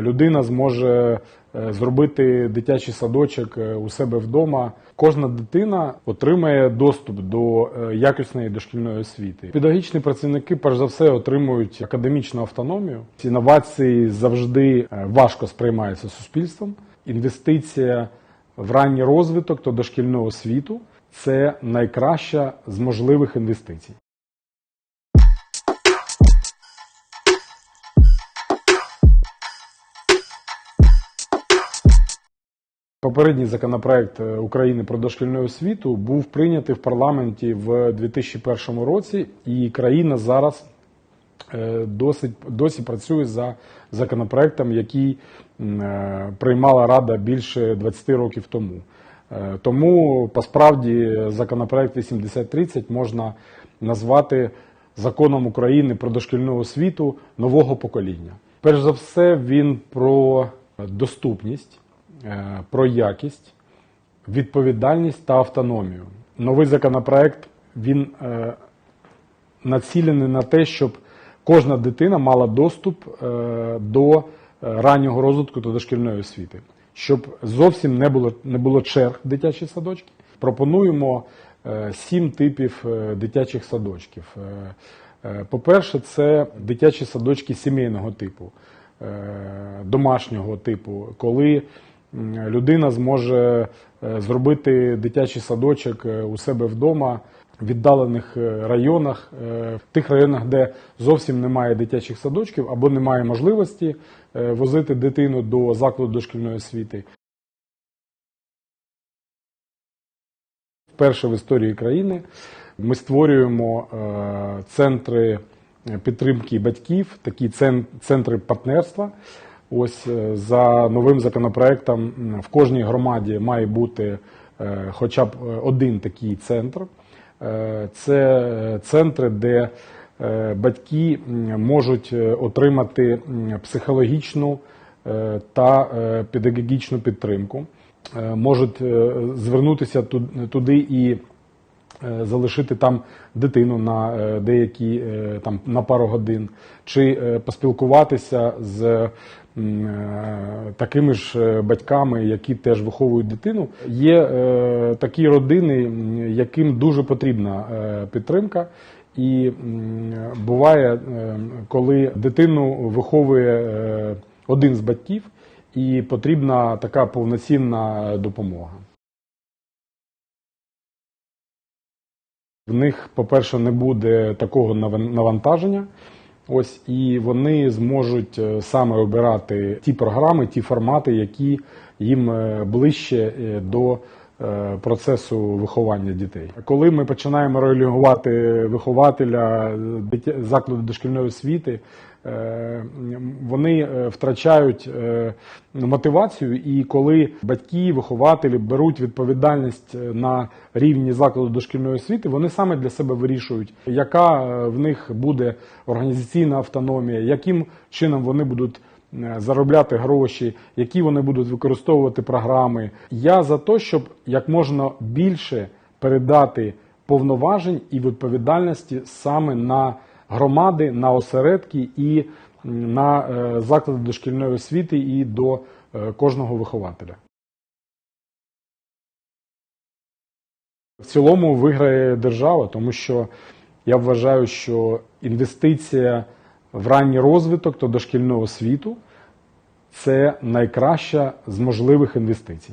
Людина зможе е, зробити дитячий садочок е, у себе вдома. Кожна дитина отримає доступ до е, якісної дошкільної освіти. Педагогічні працівники, перш за все, отримують академічну автономію. Інновації завжди важко сприймаються суспільством. Інвестиція в ранній розвиток та дошкільну освіту це найкраща з можливих інвестицій. Попередній законопроект е, України про дошкільну освіту був прийнятий в парламенті в 2001 році, і країна зараз е, досить досі працює за законопроектом, який е, приймала Рада більше 20 років тому. Тому посправді законопроект 8030 можна назвати законом України про дошкільну освіту нового покоління. Перш за все, він про доступність, про якість, відповідальність та автономію. Новий законопроект він е, націлений на те, щоб кожна дитина мала доступ е, до е, раннього розвитку та дошкільної освіти, щоб зовсім не було, не було черг дитячі садочки. Пропонуємо е, сім типів е, дитячих садочків. Е, е, По-перше, це дитячі садочки сімейного типу, е, домашнього типу, коли людина зможе е, зробити дитячий садочок е, у себе вдома в віддалених е, районах, в тих районах, де зовсім немає дитячих садочків або немає можливості возити дитину до закладу дошкільної освіти. Вперше в історії країни ми створюємо центри підтримки батьків, такі центри партнерства. Ось е, за новим законопроектом в кожній громаді має бути е, хоча б е, один такий центр. Це центри, де батьки можуть отримати психологічну та педагогічну підтримку, можуть звернутися туди і залишити там дитину на е, деякі е, там на пару годин, чи е, поспілкуватися з е, такими ж е, батьками, які теж виховують дитину. Є е, такі родини, яким дуже потрібна е, підтримка. І буває, е, коли дитину виховує е, один з батьків, і потрібна така повноцінна допомога. В них, по-перше, не буде такого навантаження. Ось і вони зможуть е, саме обирати ті програми, ті формати, які їм е, ближче е, до процесу виховання дітей. Коли ми починаємо реалігувати вихователя е, закладу дошкільної освіти, е, вони е, втрачають е, мотивацію, і коли батьки, вихователі беруть відповідальність е, на рівні закладу дошкільної освіти, вони саме для себе вирішують, яка е, в них буде організаційна автономія, яким чином вони будуть е, заробляти гроші, які вони будуть використовувати програми. Я за те, щоб як можна більше передати повноважень і відповідальності саме на громади, на осередки і на е, заклади дошкільної освіти і до е, кожного вихователя. В цілому виграє держава, тому що я вважаю, що інвестиція в ранній розвиток та дошкільну освіту це найкраща з можливих інвестицій.